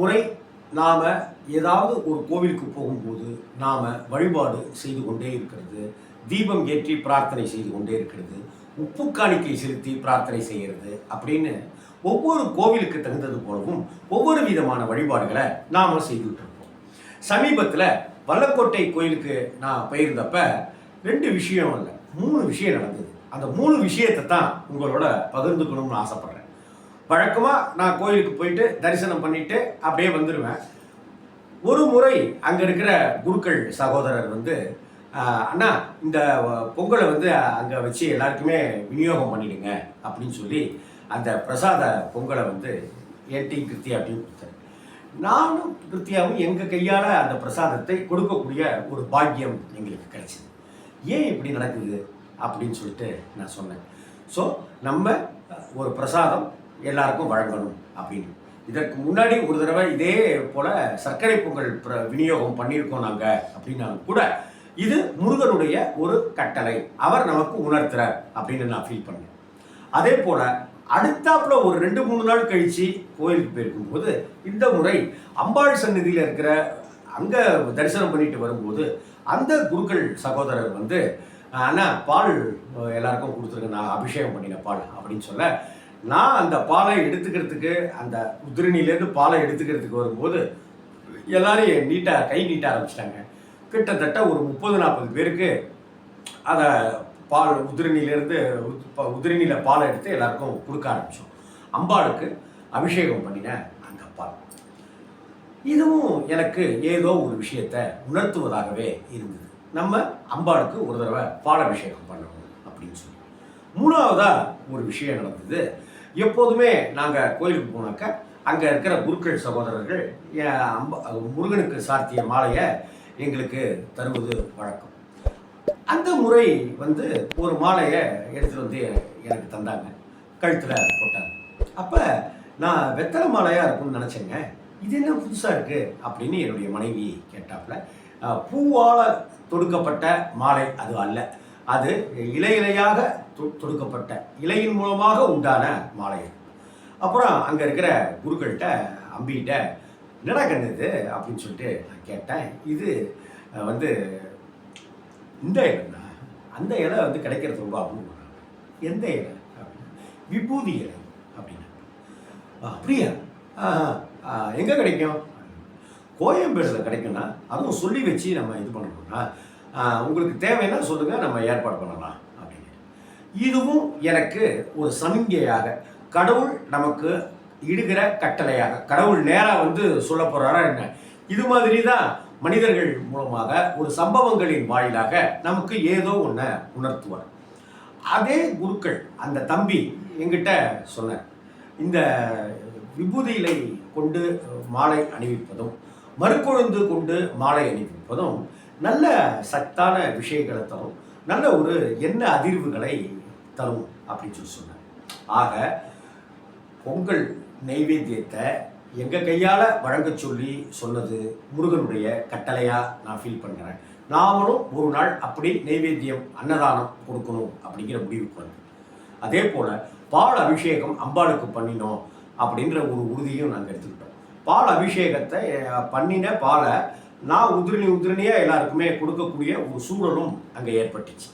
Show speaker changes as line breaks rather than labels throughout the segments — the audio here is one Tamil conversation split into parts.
முறை நாம் ஏதாவது ஒரு கோவிலுக்கு போகும்போது நாம் வழிபாடு செய்து கொண்டே இருக்கிறது. தீபம் ஏற்றி பிரார்த்தனை செய்து கொண்டே இருக்கிறது. உப்பு காணிக்கை செலுத்தி பிரார்த்தனை செய்கிறது அப்படின்னு ஒவ்வொரு கோவிலுக்கு தகுந்தது போலவும் ஒவ்வொரு விதமான வழிபாடுகளை நாம் செய்துட்டு இருப்போம் சமீபத்தில் வல்லக்கோட்டை கோயிலுக்கு நான் போயிருந்தப்ப ரெண்டு விஷயம் இல்லை மூணு விஷயம் நடந்தது. அந்த மூணு விஷயத்தை தான் உங்களோட பகிர்ந்துக்கணும்னு ஆசைப்பட்றேன். வழக்கமாக நான் கோயிலுக்கு போயிட்டு தரிசனம் பண்ணிட்டு அப்படியே வந்துடுவேன் ஒரு முறை அங்கே இருக்கிற குருக்கள் சகோதரர் வந்து அண்ணா இந்த பொங்கலை வந்து அங்கே வச்சு எல்லாருக்குமே விநியோகம் பண்ணிடுங்க அப்படின்னு சொல்லி அந்த பிரசாத பொங்கலை வந்து ஏட்டி கிருத்தி அப்படின்னு கொடுத்தாரு. நானும் கிருத்தியாவும் எங்கள் கையால் அந்த பிரசாதத்தை கொடுக்கக்கூடிய ஒரு பாக்கியம் எங்களுக்கு கிடைச்சிது. ஏன் இப்படி நடக்குது அப்படின்னு சொல்லிட்டு நான் சொன்னேன். ஸோ நம்ம ஒரு பிரசாதம் எல்லாருக்கும் வழங்கணும் அப்படின்னு. இதற்கு முன்னாடி ஒரு தடவை இதே போல சர்க்கரை பொங்கல் விநியோகம் பண்ணியிருக்கோம் நாங்கள் அப்படின்னாலும் கூட இது முருகனுடைய ஒரு கட்டளை. அவர் நமக்கு உணர்த்துறார் அப்படின்னு நான் ஃபீல் பண்ணேன் அதே போல அடுத்தாப்புல ஒரு ரெண்டு மூணு நாள் கழிச்சு கோயிலுக்கு போயிருக்கும்போது இந்த முறை அம்பாள் சந்நிதியில் இருக்கிற அங்க தரிசனம் பண்ணிட்டு வரும்போது அந்த குருக்கள் சகோதரர் வந்து அண்ணா பால் எல்லாருக்கும் கொடுத்துருங்க. நான் அபிஷேகம் பண்ணின பால் அப்படின்னு சொல்ல நான் அந்த பாலை எடுத்துக்கிறதுக்கு அந்த உதிரணிலேருந்து பாலை எடுத்துக்கிறதுக்கு வரும்போது எல்லாரையும் நீட்டாக கை நீட்ட ஆரம்பிச்சிட்டாங்க. கிட்டத்தட்ட ஒரு முப்பது நாற்பது பேருக்கு அதை பால் உதிரணிலேருந்து உதிரணியில் பாலை எடுத்து எல்லாருக்கும் கொடுக்க ஆரம்பித்தோம் அம்பாளுக்கு அபிஷேகம் பண்ணின அந்த பால். இதுவும் எனக்கு ஏதோ ஒரு விஷயத்தை உணர்த்துவதாகவே இருந்தது. நம்ம அம்பாளுக்கு ஒரு தடவை பால் அபிஷேகம் பண்ணணும் அப்படின்னு சொல்லி. மூணாவதாக ஒரு விஷயம் நடந்தது. எப்போதுமே நாங்கள் கோயிலுக்கு போனாக்க அங்கே இருக்கிற குருக்கள் சகோதரர்கள் என் முருகனுக்கு சார்த்திய மாலையை எங்களுக்கு தருவது வழக்கம். அந்த முறை வந்து ஒரு மாலையை எடுத்துகிட்டு வந்து எனக்கு தந்தாங்க. கழுத்தில் போட்டாங்க. அப்போ நான் வெத்தலை மாலையாக இருக்கும்னு நினச்சேங்க. இது என்ன புதுசாக இருக்குது அப்படின்னு என்னுடைய மனைவி கேட்டாப்புல பூவால் தொடுக்கப்பட்ட மாலை அது அல்ல. அது இலை இலையாக தொடுக்கப்பட்ட இலையின் மூலமாக உண்டான மாலை. அப்புறம் அங்கே இருக்கிற குருக்கள்கிட்ட அம்பிகிட்ட என்னடா கண்ணு இது? அப்படின்னு சொல்லிட்டு நான் கேட்டேன். இது வந்து இந்த இலைன்னா அந்த இலை வந்து கிடைக்கிறது ரொம்ப அப்படின்னு எந்த இலை? அப்படின்னா. விபூதி இலை அப்படின்னா. "ஆ, அப்படியா? எங்கே கிடைக்கும்? கோயம்பேடில் கிடைக்கும்னா அதுவும் சொல்லி வச்சு நம்ம இது பண்ணணும்னா "ஆ, உங்களுக்கு தேவைன்னா சொல்லுங்கள் நம்ம ஏற்பாடு பண்ணலாம் அப்படின்னு. இதுவும் எனக்கு ஒரு சமிங்கையாக கடவுள் நமக்கு இடுகிற கட்டளையாக கடவுள் நேராக வந்து சொல்ல போகிறாரா என்ன? இது மாதிரி தான் மனிதர்கள் மூலமாக ஒரு சம்பவங்களின் வாயிலாக நமக்கு ஏதோ ஒன்றை உணர்த்துவார். அதே குருக்கள் அந்த தம்பி எங்கிட்ட சொன்னார் இந்த விபூதியிலை கொண்டு மாலை அணிவிப்பதும் மறுக்கொழுந்து கொண்டு மாலை அணிவிப்பதும் நல்ல சத்தான விஷயங்களை தரும். நல்ல ஒரு எண்ண அதிர்வுகளை தரும் அப்படின்னு சொல்லி சொன்னார் ஆக பொங்கல் நைவேத்தியத்தை எங்கள் கையால் வழங்க சொல்லி சொன்னது முருகனுடைய கட்டளையாக நான் ஃபீல் பண்ணுறேன் நாமளும் ஒரு நாள் அப்படி நைவேத்தியம் அன்னதானம் கொடுக்கணும் அப்படிங்கிற முடிவுக்கு வந்து அதே போல் பால் அபிஷேகம் அம்பாளுக்கு பண்ணினோம் அப்படின்ற ஒரு உறுதியும் நாங்கள் எடுத்துக்கிட்டோம். பால் அபிஷேகத்தை பண்ணின பாலை நான் உதிரணி உதிரணியாக எல்லாருக்குமே கொடுக்கக்கூடிய ஒரு சூழலும் அங்கே ஏற்பட்டுச்சு.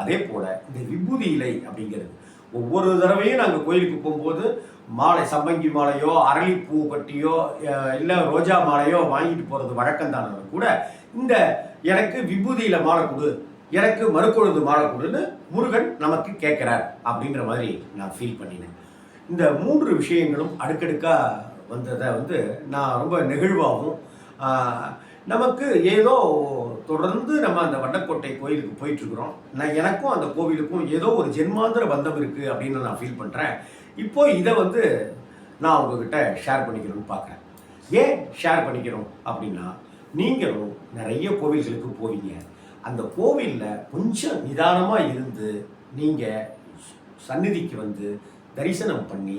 அதே போல் இந்த விபூதி இலை அப்படிங்கிறது ஒவ்வொரு தடவையும் நாங்கள் கோயிலுக்கு போகும்போது மாலை சம்பங்கி மாலையோ அரளிப்பூ பட்டியோ இல்லை ரோஜா மாலையோ வாங்கிட்டு போகிறது வழக்கம் கூட இந்த எனக்கு விபூதியில் மாலை கொடு எனக்கு மறுக்கொழுந்து மாலை கொடுன்னு முருகன் நமக்கு கேட்குறார் அப்படின்ற மாதிரி நான் ஃபீல் பண்ணினேன். இந்த மூன்று விஷயங்களும் அடுக்கடுக்காக வந்ததை வந்து நான் ரொம்ப நெகிழ்வாகவும் நமக்கு ஏதோ தொடர்ந்து நம்ம அந்த வண்டக்கோட்டை கோயிலுக்கு போயிட்டுருக்குறோம். நான் எனக்கும் அந்த கோவிலுக்கும் ஏதோ ஒரு ஜென்மாந்திர பந்தம் இருக்குது அப்படின்னு நான் ஃபீல் பண்ணுறேன் இப்போ இதை வந்து நான் உங்ககிட்ட ஷேர் பண்ணிக்கணும்னு பார்க்குறேன். ஏன் ஷேர் பண்ணிக்கிறோம் அப்படின்னா நீங்களும் நிறைய கோவில்களுக்கு போவீங்க. அந்த கோவிலில் கொஞ்சம் நிதானமாக இருந்து நீங்கள் சந்நிதிக்கு வந்து தரிசனம் பண்ணி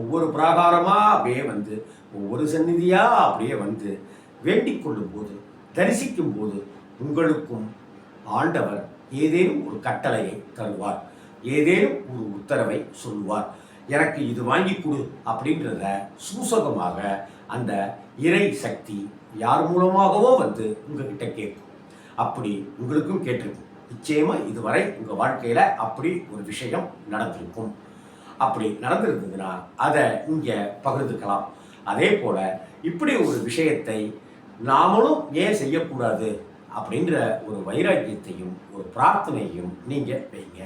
ஒவ்வொரு பிராகாரமாக அப்படியே வந்து ஒவ்வொரு சந்நிதியாக அப்படியே வந்து வேண்டிக் கொள்ளும்போது தரிசிக்கும் போது உங்களுக்கும் ஆண்டவர் ஏதேனும் ஒரு கட்டளையை தருவார். ஏதேனும் ஒரு உத்தரவை சொல்லுவார். எனக்கு இது வாங்கி கொடு அப்படின்றத சூசகமாக அந்த இறை சக்தி யார் மூலமாகவோ வந்து உங்ககிட்ட கேட்கும். அப்படி உங்களுக்கும் கேட்டிருக்கும். நிச்சயமா இதுவரை உங்கள் வாழ்க்கையில் அப்படி ஒரு விஷயம் நடந்திருக்கும். அப்படி நடந்திருந்ததுன்னா அதை இங்கே பகிர்ந்துக்கலாம். அதே போல் இப்படி ஒரு விஷயத்தை நாமளும் ஏன் செய்யக்கூடாது அப்படின்ற ஒரு வைராக்கியத்தையும் ஒரு பிரார்த்தனையும் நீங்கள் வைங்க.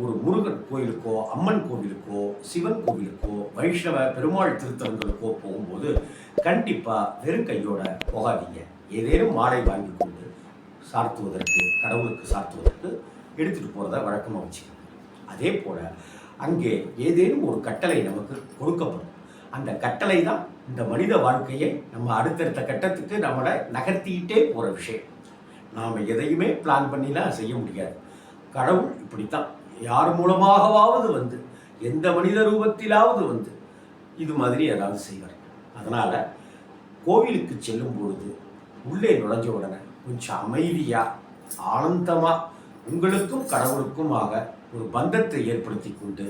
ஒரு முருகன் கோயிலுக்கோ அம்மன் கோவிலுக்கோ சிவன் கோவிலுக்கோ வைஷ்ணவ பெருமாள் திருத்தலங்களுக்கோ போகும்போது கண்டிப்பாக வெறும் கையோட போகாதீங்க. ஏதேனும் மாலை வாங்கி கொண்டு சார்த்துவதற்கு கடவுளுக்கு சார்த்துவதற்கு எடுத்துகிட்டு போகிறத வழக்கமாக வச்சுக்கோங்க. அதே போல் அங்கே ஏதேனும் ஒரு கட்டளை நமக்கு கொடுக்கப்படும். அந்த கட்டளை தான் இந்த மனித வாழ்க்கையை நம்ம அடுத்தடுத்த கட்டத்துக்கு நம்மளை நகர்த்திக்கிட்டே போகிற விஷயம். நாம் எதையுமே பிளான் பண்ணிலாம் செய்ய முடியாது. கடவுள் இப்படித்தான். யார் மூலமாகவாவது வந்து எந்த மனித ரூபத்திலாவது வந்து இது மாதிரி ஏதாவது செய்வார். அதனால் கோவிலுக்கு செல்லும் பொழுது உள்ளே நுழைஞ்ச உடனே கொஞ்சம் அமைதியாக ஆனந்தமாக உங்களுக்கும் கடவுளுக்குமாக ஒரு பந்தத்தை ஏற்படுத்தி கொண்டு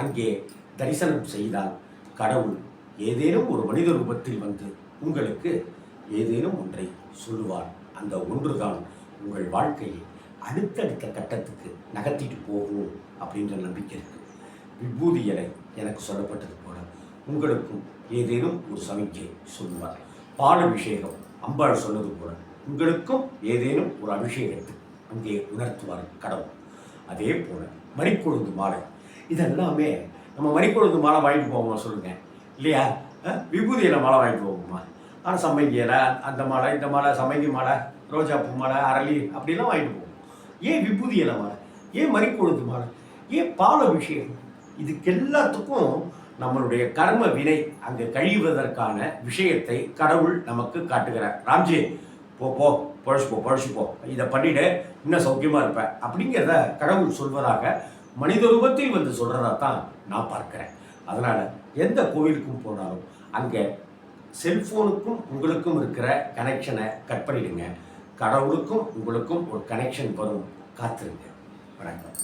அங்கே தரிசனம் செய்தால் கடவுள் ஏதேனும் ஒரு மனித ரூபத்தில் வந்து உங்களுக்கு ஏதேனும் ஒன்றை சொல்லுவார் அந்த ஒன்றுதான் உங்கள் வாழ்க்கையை அடுத்தடுத்த கட்டத்துக்கு நகர்த்திட்டு போகும் அப்படின்ற நம்பிக்கை இருக்கு. விபூதி என எனக்கு சொல்லப்பட்டது போல உங்களுக்கும் ஏதேனும் ஒரு சமிக்கை சொல்லுவார். பால் அபிஷேகம் அம்பாள் சொன்னது போல உங்களுக்கும் ஏதேனும் ஒரு அபிஷேகத்தை அங்கே உணர்த்துவார் கடவுள். அதே போல மணிக்கொழுந்து மாலை. இதெல்லாமே நம்ம மணிக்கொழுந்து மாலை வாங்கிட்டு போவோம் சொல்லுங்கள் இல்லையா? விபூதியில் விபூதி இலை மாலை வாங்கிட்டு போவோமா ஆனால் சம்மங்கி இலை அந்த மாலை இந்த மாலை சம்மங்கி மாலை ரோஜாப்பூ மாலை அரளி அப்படிலாம் வாங்கிட்டு போவோம் ஏன் விபூதி இலை மாலை ஏன் மறிக்கொழுந்து மாலை ஏன் பால விஷயம் இதுக்கு எல்லாத்துக்கும் நம்மளுடைய கர்ம வினை அங்கே கழிவதற்கான விஷயத்தை கடவுள் நமக்கு காட்டுகிறார். ராம்ஜி போ போ பழச்சு போ இதை பண்ணிட்டு இன்னும் சௌக்கியமாக இருப்பேன் அப்படிங்கிறத கடவுள் சொல்வதாக மனித ரூபத்தில் வந்து சொல்கிறதா தான் நான் பார்க்குறேன். அதனால் எந்த கோவிலுக்கும் போனாலும் அங்கே செல்ஃபோனுக்கும் உங்களுக்கும் இருக்கிற கனெக்ஷனை கட் பண்ணிடுங்க. கடவுளுக்கும் உங்களுக்கும் ஒரு கனெக்ஷன் வரும். காத்திருங்க. வணக்கம்.